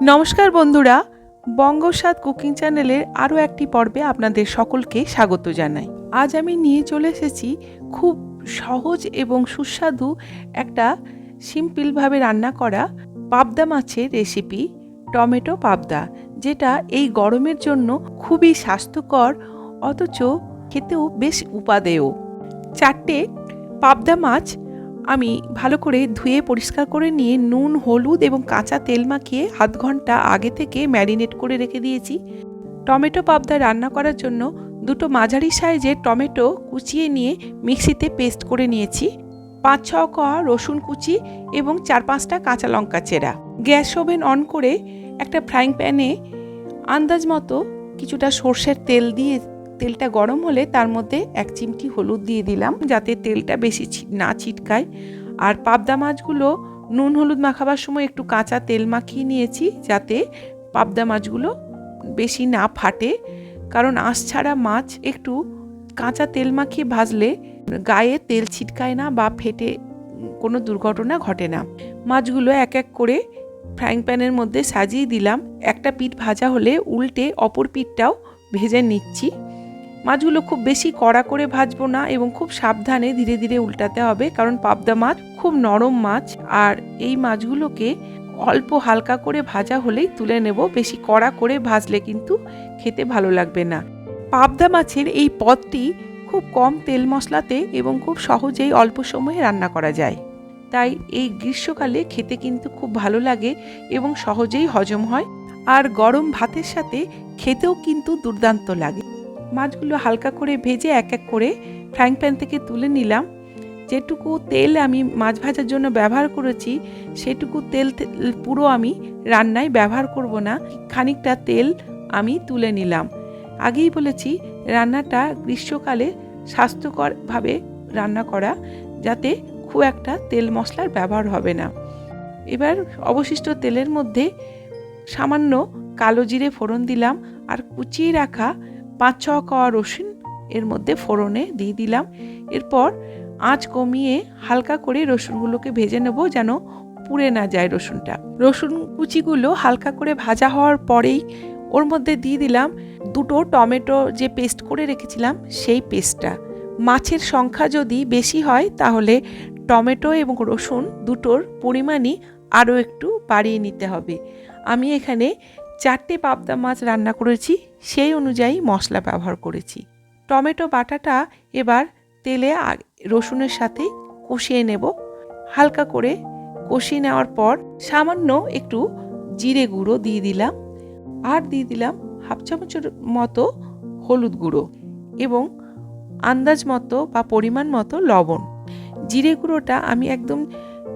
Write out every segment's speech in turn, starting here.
নমস্কার বন্ধুরা বঙ্গস্বাদ কুকিং চ্যানেলের আরও একটি পর্বে আপনাদের সকলকে স্বাগত জানাই। আজ আমি নিয়ে চলে এসেছি খুব সহজ এবং সুস্বাদু একটা সিম্পলভাবে রান্না করা পাবদা মাছের রেসিপি, টমেটো পাবদা, যেটা এই গরমের জন্য খুবই স্বাস্থ্যকর, অথচ খেতেও বেশ উপাদেয়। চারটে পাবদা মাছ আমি ভালো করে ধুয়ে পরিষ্কার করে নিয়ে নুন, হলুদ এবং কাঁচা তেল মাখিয়ে আধ ঘণ্টা আগে থেকে ম্যারিনেট করে রেখে দিয়েছি। টমেটো পাবদা রান্না করার জন্য দুটো মাঝারি সাইজের টমেটো কুচিয়ে নিয়ে মিক্সিতে পেস্ট করে নিয়েছি, পাঁচ, ছ কোয়া রসুন কুচি এবং চার, পাঁচটা কাঁচা লঙ্কা চেরা। গ্যাস ওভেন অন করে একটা ফ্রাইং প্যানে আন্দাজ মতো কিছুটা সর্ষের তেল দিয়ে তেলটা গরম হলে তার মধ্যে এক চিমটি হলুদ দিয়ে দিলাম, যাতে তেলটা বেশি না ছিটকায়। আর পাবদা মাছগুলো নুন হলুদ মাখাবার সময় একটু কাঁচা তেল মাখিয়ে নিয়েছি, যাতে পাবদা মাছগুলো বেশি না ফাটে। কারণ আঁশ ছাড়া মাছ একটু কাঁচা তেল মাখিয়ে ভাজলে গায়ে তেল ছিটকায় না বা ফেটে কোনো দুর্ঘটনা ঘটে না। মাছগুলো এক এক করে ফ্রাইং প্যানের মধ্যে সাজিয়ে দিলাম। একটা পিঠ ভাজা হলে উল্টে অপর পিঠটাও ভেজে নিচ্ছি। মাছগুলো খুব বেশি কড়া করে ভাজবো না এবং খুব সাবধানে ধীরে ধীরে উল্টাতে হবে, কারণ পাবদা মাছ খুব নরম মাছ। আর এই মাছগুলোকে অল্প হালকা করে ভাজা হলেই তুলে নেব, বেশি কড়া করে ভাজলে কিন্তু খেতে ভালো লাগবে না। পাবদা মাছের এই পদটি খুব কম তেল মশলাতে এবং খুব সহজেই অল্প সময়ে রান্না করা যায়। তাই এই গ্রীষ্মকালে খেতে কিন্তু খুব ভালো লাগে এবং সহজেই হজম হয়। আর গরম ভাতের সাথে খেতেও কিন্তু দুর্দান্ত লাগে। মাছগুলো হালকা করে ভেজে এক এক করে ফ্রাইং প্যান থেকে তুলে নিলাম। যেটুকু তেল আমি মাছ ভাজার জন্য ব্যবহার করেছি, সেটুকু তেল পুরো আমি রান্নায় ব্যবহার করব না, খানিকটা তেল আমি তুলে নিলাম। আগেই বলেছি, রান্নাটা গ্রীষ্মকালে স্বাস্থ্যকরভাবে রান্না করা যাতে খুব একটা তেল মশলার ব্যবহার হবে না। এবার অবশিষ্ট তেলের মধ্যে সামান্য কালো জিরে ফোড়ন দিলাম আর কুচিয়ে রাখা পাঁচ ছ কোয়া রসুন এর মধ্যে ফোড়নে দিয়ে দিলাম। এরপর আঁচ কমিয়ে হালকা করে রসুনগুলোকে ভেজে নেব যেন পুড়ে না যায় রসুনটা। রসুন কুচিগুলো হালকা করে ভাজা হওয়ার পরেই ওর মধ্যে দিয়ে দিলাম দুটো টমেটো যে পেস্ট করে রেখেছিলাম সেই পেস্টটা। মাছের সংখ্যা যদি বেশি হয় তাহলে টমেটো এবং রসুন দুটোর পরিমাণই আরও একটু বাড়িয়ে নিতে হবে। আমি এখানে চারটে পাবদা মাছ রান্না করেছি, সেই অনুযায়ী মশলা ব্যবহার করেছি। টমেটো বাটাটা এবার তেলে রসুনের সাথে কষিয়ে নেব। হালকা করে কষিয়ে নেওয়ার পর সামান্য একটু জিরে গুঁড়ো দিয়ে দিলাম। আর দিয়ে দিলাম হাফ চামচের মতো হলুদ গুঁড়ো এবং আন্দাজ মতো বা পরিমাণ মতো লবণ। জিরে গুঁড়োটা আমি একদম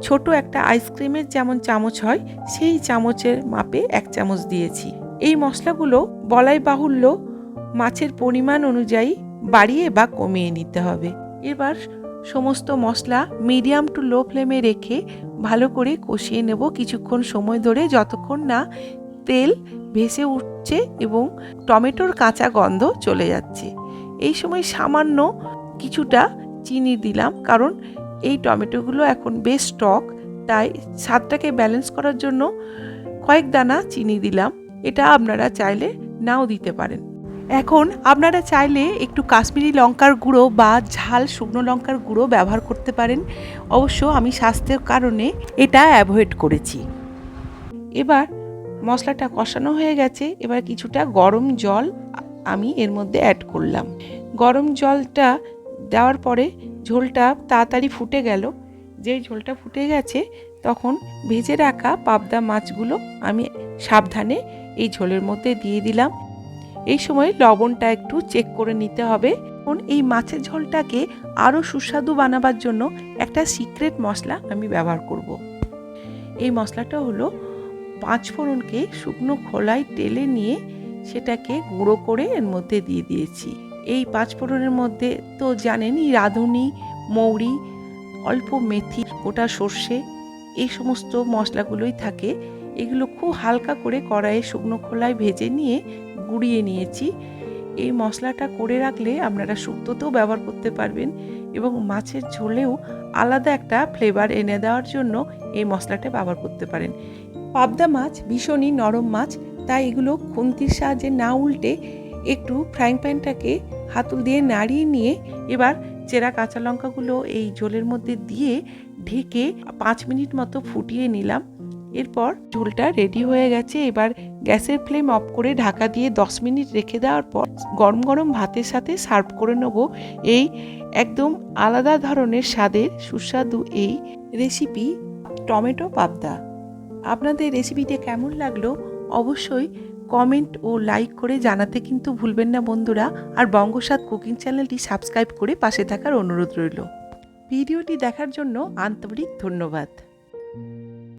ছোট একটা আইসক্রিমের যেমন চামচ হয়, সেই চামচের মাপে এক চামচ দিয়েছি। এই মশলাগুলো বলাই বাহুল্য, মাছের পরিমাণ অনুযায়ী বাড়িয়ে বা কমিয়ে নিতে হবে। এবার সমস্ত মশলা মিডিয়াম টু লো ফ্লেমে রেখে ভালো করে কষিয়ে নেব কিছুক্ষণ সময় ধরে, যতক্ষণ না তেল ভেসে উঠছে এবং টমেটোর কাঁচা গন্ধ চলে যাচ্ছে। এই সময় সামান্য কিছুটা চিনি দিলাম, কারণ এই টমেটোগুলো এখন বেশ টক, তাই স্বাদটাকে ব্যালেন্স করার জন্য কয়েক দানা চিনি দিলাম। এটা আপনারা চাইলে নাও দিতে পারেন। এখন আপনারা চাইলে একটু কাশ্মীরি লঙ্কার গুঁড়ো বা ঝাল শুকনো লঙ্কার গুঁড়ো ব্যবহার করতে পারেন। অবশ্য আমি স্বাস্থ্যের কারণে এটা অ্যাভয়েড করেছি। এবার মশলাটা কষানো হয়ে গেছে। এবার কিছুটা গরম জল আমি এর মধ্যে অ্যাড করলাম। গরম জলটা দেওয়ার পরে ঝোলটা তাড়াতাড়ি ফুটে গেল। যেই ঝোলটা ফুটে গেছে, তখন ভেজে রাখা পাবদা মাছগুলো আমি সাবধানে এই ঝোলের মধ্যে দিয়ে দিলাম। এই সময় লবণটা একটু চেক করে নিতে হবে। এখন এই মাছের ঝোলটাকে আরও সুস্বাদু বানাবার জন্য একটা সিক্রেট মশলা আমি ব্যবহার করব। এই মশলাটা হলো পাঁচ ফোড়নকে শুকনো খোলায় টেলে নিয়ে সেটাকে গুঁড়ো করে এর মধ্যে দিয়ে দিয়েছি। এই পাঁচ ফোড়নের মধ্যে তো জানেনই রাঁধুনি, মৌরি, অল্প মেথি, গোটা সর্ষে, এই সমস্ত মশলাগুলোই থাকে। এগুলো খুব হালকা করে কড়াইয়ে শুকনো খোলায় ভেজে নিয়ে গুঁড়িয়ে নিয়েছি। এই মশলাটা করে রাখলে আপনারা শুক্তোতেও ব্যবহার করতে পারবেন এবং মাছের ঝোলেও আলাদা একটা ফ্লেভার এনে দেওয়ার জন্য এই মশলাটা ব্যবহার করতে পারেন। পাবদা মাছ ভীষণই নরম মাছ, তাই এগুলো খুন্তির সাহায্যে না উল্টে একটু ফ্রাইং প্যানটাকে হাতুল দিয়ে নাড়িয়ে নিয়ে এবার চেরা কাঁচা লঙ্কাগুলো এই ঝোলের মধ্যে দিয়ে ঢেকে পাঁচ মিনিট মতো ফুটিয়ে নিলাম। এরপর ঝোলটা রেডি হয়ে গেছে। এবার গ্যাসের ফ্লেম অফ করে ঢাকা দিয়ে দশ মিনিট রেখে দেওয়ার পর গরম গরম ভাতের সাথে সার্ভ করে নেব। এই একদম আলাদা ধরনের স্বাদের সুস্বাদু এই রেসিপি টমেটো পাবদা। আপনাদের রেসিপিটা কেমন লাগল? অবশ্যই কমেন্ট ও লাইক করে জানাতে কিন্তু ভুলবেন না বন্ধুরা। আর বঙ্গসাত কুকিং চ্যানেলটি সাবস্ক্রাইব করে পাশে থাকার অনুরোধ রইল। ভিডিওটি দেখার জন্য আন্তরিক ধন্যবাদ।